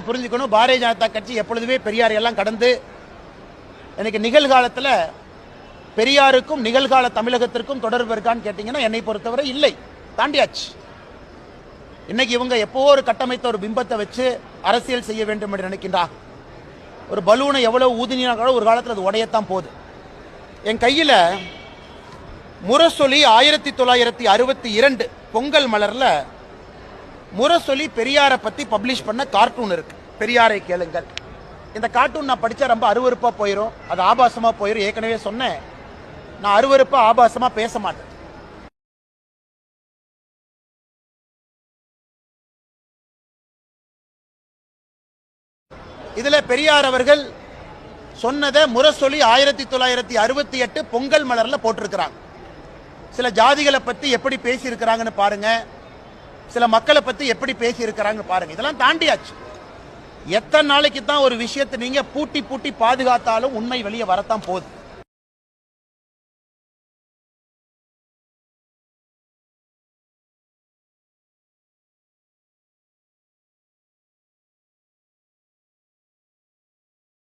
புரிஞ்சுக்கணும் பாரதிய ஜனதா கட்சி எப்பொழுதுமே பெரியார் எல்லாம் கடந்து எனக்கு நிகழ்காலத்தில் பெரியாருக்கும் நிகழ்கால தமிழகத்திற்கும் தொடர்பு இருக்கான்னு கேட்டீங்கன்னா என்னை பொறுத்தவரை இல்லை. தாண்டியாச்சு. இன்னைக்கு இவங்க எப்போ ஒரு கட்டமைத்த ஒரு பிம்பத்தை வச்சு அரசியல் செய்ய வேண்டும் என்று நினைக்கின்றாங்க. ஒரு பலூனை எவ்வளவு ஊதினாலும் ஒரு காலத்தில் அது உடையத்தான் போகுது. என் கையில் முரசொலி ஆயிரத்தி தொள்ளாயிரத்தி அறுபத்தி இரண்டு பொங்கல் மலர்ல முரசொலி பெரியாரை பற்றி பப்ளிஷ் பண்ண கார்ட்டூன் இருக்குது பெரியாரை கேளுங்கள். இந்த கார்ட்டூன் நான் படித்தா ரொம்ப அருவறுப்பாக போயிடும் அது ஆபாசமாக போயிடும் ஏற்கனவே சொன்னேன். நான் அருவறுப்பாக ஆபாசமாக பேச மாட்டேன். இதில் பெரியார் அவர்கள் சொன்னதை முரசொலி ஆயிரத்தி தொள்ளாயிரத்தி அறுபத்தி எட்டு பொங்கல் மலரில் போட்டிருக்கிறாங்க. சில ஜாதிகளை பற்றி எப்படி பேசியிருக்கிறாங்கன்னு பாருங்கள் சில மக்களை பத்தி எப்படி பேசி இருக்கிறாங்கன்னு பாருங்க. இதெல்லாம் தாண்டியாச்சு. எத்தனை நாளைக்கு தான் ஒரு விஷயத்தை நீங்க பூட்டி பூட்டி பாதுகாத்தாலும் உண்மை வெளியே வரத்தான் போகுது.